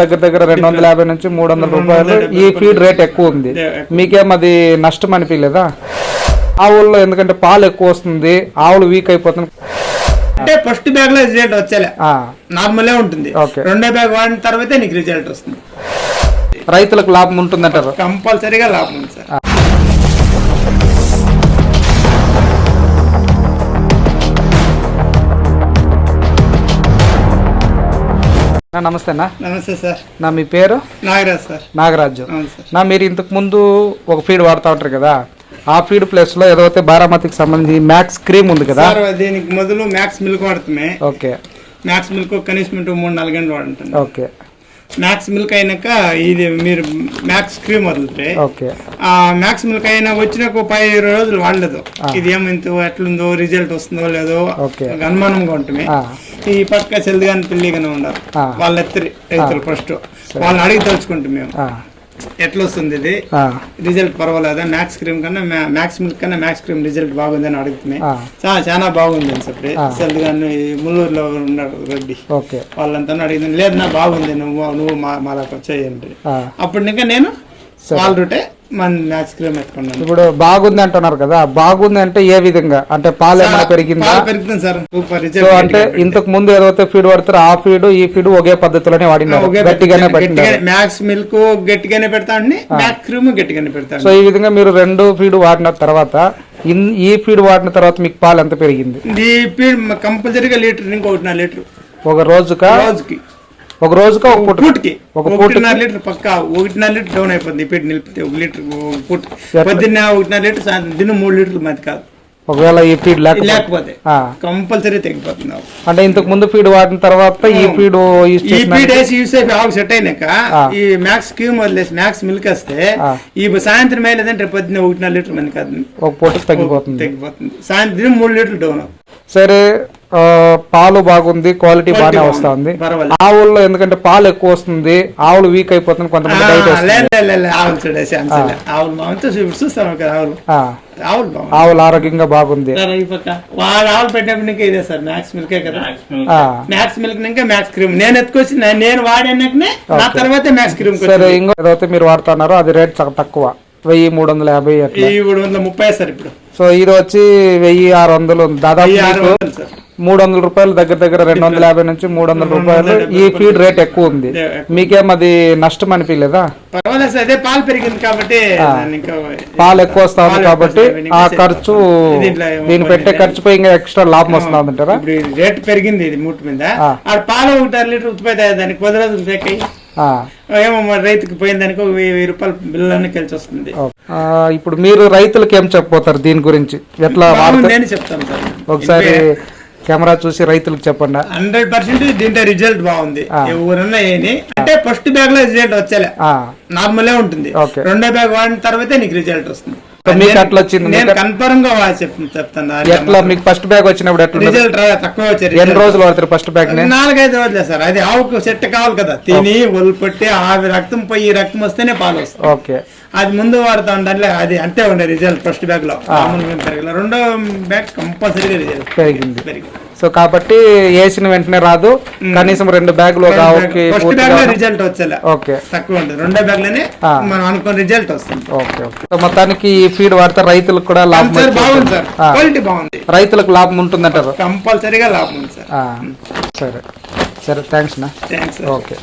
దగ్గర దగ్గర రెండు వందల యాభై నుంచి మూడు వందల రూపాయలు ఈ ఫీడ్ రేట్ ఎక్కువ ఉంది. మీకేం అది నష్టం అనిపించలేదా? ఆవుల్లో ఎందుకంటే పాలు ఎక్కువ వస్తుంది ఆవులు వీక్ అయిపోతుంది. అంటే ఫస్ట్ బ్యాగ్లో రిజల్ట్ వచ్చేలే. నార్మలే ఉంటుంది. రెండో బ్యాగ్ వాడిన తర్వాతే నీకు రిజల్ట్ వస్తుంది. రైతులకు లాభం ఉంటుందంటారు? కంపల్సరీగా లాభం ఉంది సార్. నమస్తే అన్న. నమస్తే సార్. నా మీ పేరు? నాగరాజ్ సార్. నాగరాజు. నా మీరు ఇంతకు ముందు ఒక ఫీడ్ వాడుతూ ఉంటారు కదా? ఆ ఫీడ్ ప్లేస్లో ఏదైతే బారామతికి సంబంధించి మ్యాక్స్ క్రీమ్ ఉంది కదా? దీనికి మొదలు మ్యాక్స్ మిల్క్ వాడుతామే ఓకే. మ్యాక్స్ మిల్క్ కనీసం మూడు నాలుగు గంటలు వాడుతుంది ఓకే. మ్యాక్స్ మిల్క్ అయినాక ఇది మీరు మ్యాక్స్ క్రీమ్ వదిలితే ఓకే. ఆ మ్యాక్స్ మిల్క్ అయినా వచ్చిన ఒక పది ఇరవై రోజులు వాడలేదు. ఇది ఏమైందో ఎట్లుందో రిజల్ట్ వస్తుందో లేదో అనుమానంగా ఉంటుంది ఈ పక్క కానీ పిల్లిగానే ఉన్నారు ఆ. వాళ్ళ ఎత్తరి రైతులు ఫస్ట్. వాళ్ళని అడిగి తలుచుకుంటాం మేము. ఎట్లా వస్తుంది ఇది రిజల్ట్ పర్వాలేదా? మ్యాక్స్ క్రీమ్ కన్నా మ్యా- మ్యాక్స్ మిల్క్ కన్నా మ్యాక్స్ క్రీమ్ రిజల్ట్ బాగుందని అడుగుతున్నాయి. ఆ. చాలా బాగుంది అని చెప్పి. సెల్ కానీ ముల్లూరులో ఉన్నాడు రెడ్డి. వాళ్ళంతా అడిగింది లేదు నా బాగుంది నువ్వు నువ్వు మా మాలకు వచ్చేయండి. ఆ. అప్పుడు ఇంకా నేను రూటే మన మ్యాక్స్ క్రీమ్ ఎత్తుకున్నాను ఇప్పుడు బాగుంది అంటున్నారు కదా బాగుంది అంటే ఏ విధంగా? అంటే పాలు ఏమైనా పెరిగిందా? సార్. సూపర్ సో రిజల్ట్ అంటే ఇంతకు ముందు ఏదైతే ఫీడ్ వాడతారో ఆ ఫీడ్ ఈ ఫీడ్ ఒకే పద్ధతిలోనే వాడినారు. గట్టిగానే పెట్టినారు. మ్యాక్స్ మిల్క్ గట్టిగానే పెడతా అండి క్రీమ్ గట్టిగానే పెడతా సో ఈ విధంగా మీరు రెండు ఫీడ్ వాడిన తర్వాత ఈ ఫీడ్ వాడిన తర్వాత మీకు పాలు ఎంత పెరిగింది? ఇది కంపల్సరీగా లీటర్ ఇంకొకటిన్నర లీటర్. ఒక రోజుకా? రోజుకి. ఒక రోజుకా ఒక పూట పూటకి. ఒక ఒకటిన్నర లీటర్ పక్క ఒకటిన్నర లీటర్ డౌన్ అయిపోతుంది పెట్టి నిలిపితే ఒక లీటర్ పూట. పొద్దున్న ఒకటిన్నర లీటర్ సాయంత్రం దిన మూడు లీటర్లు మధ్య కాదు. ఒకవేళ ఈ ఫీడ్ లేకపోతే. కంపల్సరీ తగ్గిపోతుంది ఆవు. అంటే ఇంతకు ముందు ఫీడ్ వాడిన తర్వాత ఈ ఫీడ్ ఈ పీడ్ వేసి యూస్ అయిపోయి ఆవుకు సెట్ అయినాక ఈ మ్యాక్స్ క్యూమ్ వదిలేసి మ్యాక్స్ మిల్క్ వస్తే. ఈ సాయంత్రం రేపు పొద్దున్న ఒకటిన్నర లీటర్ మంది కాదు. ఒక పూట తగ్గిపోతుంది. తగ్గిపోతుంది. సాయంత్రం దినం మూడు లీటర్లు డౌన్ సరే పాలు బాగుంది క్వాలిటీ బాగానే బాగుంది. వస్తా ఉంది పర్వాలేదు. ఆవుల్లో ఎందుకంటే పాలు ఎక్కువ వస్తుంది ఆవులు వీక్ అయిపోతుంది కొంతమంది డైట్ వస్తుంది. ఆవులు ఆరోగ్యంగా బాగుంది. ఆవులు ఇదే సార్ మ్యాక్స్ మిల్కే కదా? ఆ, మ్యాక్స్ మిల్క్ ఇంకా మ్యాక్స్ క్రీమ్. నేను ఎత్తుకొచ్చి నేను వాడినాకనే నా తర్వాత మ్యాక్స్ క్రీమ్ సరే ఇంకో ఏదైతే మీరు వాడుతున్నారు అది రేట్ చాలా తక్కువ. వెయ్యి మూడు వందల యాభై మూడు వందల ముప్పై సార్ ఇప్పుడు. సో ఇది వచ్చి వెయ్యి ఆరు వందలు. దాదాపు మూడు వందల రూపాయలు దగ్గర దగ్గర రెండు వందల యాభై నుంచి మూడు వందల రూపాయలు ఈ ఫీడ్ రేట్ ఎక్కువ ఉంది. మీకేం అది నష్టం అనిపించలేదా? పర్వాలేదు అదే పాలు పెరిగింది కాబట్టి పాలు ఎక్కువ వస్తా ఉంది పాలు కాబట్టి. ఆ ఖర్చు దీన్ని పెట్టే ఖర్చుపై ఇంకా ఎక్స్ట్రా లాభం వస్తుంది అంటారా రేట్ పెరిగింది ఇది మూట మీద. పాలు ఒకటి లీటర్ ఉత్పత్తి దానికి ఆ, ఏమో రైతుకి పోయిన దానికి ఒక వెయ్యి రూపాయలు బిల్లు కలిసి వస్తుంది. ఇప్పుడు మీరు రైతులకు ఏం చెప్పబోతారు దీని గురించి? ఎట్లా అని చెప్తాను సార్. ఒకసారి కెమెరా చూసి రైతులకు చెప్పండి? హండ్రెడ్ పర్సెంట్ దీంట్లో రిజల్ట్ బాగుంది. ఎవరన్నా ఏని అంటే ఫస్ట్ బ్యాగ్లో రిజల్ట్ వచ్చేలే. నార్మలే ఉంటుంది. రెండో బ్యాగ్ వాడిన తర్వాతే నీకు రిజల్ట్ వస్తుంది. మీకు అట్లా వచ్చింది. నేను కన్ఫర్మ్గా చెప్తాను ఎట్లా మీకు. ఫస్ట్ బ్యాగ్ వచ్చినప్పుడు ఎట్లా? రిజల్ట్ తక్కువ వచ్చే ఎన్ని. రోజులు వాడతారు ఫస్ట్ బ్యాగ్ నాలుగైదు రోజులే సార్ అది ఆవుకు సెట్ కావాలి కదా. తిని ఒలిపట్టి ఆవి రక్తం పోయి రక్తం వస్తేనే పాలు వస్తాయి. ఓకే. అది ముందు వాడుతా ఉండాలి అది అంతే ఉండే రిజల్ట్ ఫస్ట్ బ్యాగ్లో. రెండో బ్యాగ్ కంపల్సరీగా రిజల్ట్ పెరిగింది. పెరిగింది. సో కాబట్టి వేసిన వెంటనే రాదు. కనీసం రెండు బ్యాగులు ఒక ఆవుకి రిజల్ట్ వచ్చేలా. ఓకే. తక్కువ ఉంటుంది రెండో బ్యాగ్లోనే ఆ. మనం అనుకున్న రిజల్ట్ వస్తుంది. Okay okay. సో మొత్తానికి ఈ ఫీడ్ వాడితే రైతులకు కూడా లాభం బాగుంది సార్. క్వాలిటీ బాగుంది. రైతులకు లాభం ఉంటుందంటారు. కంపల్సరీగా లాభం ఉంది సార్. సరే. సరే థ్యాంక్స్ నా థ్యాంక్స్ ఓకే.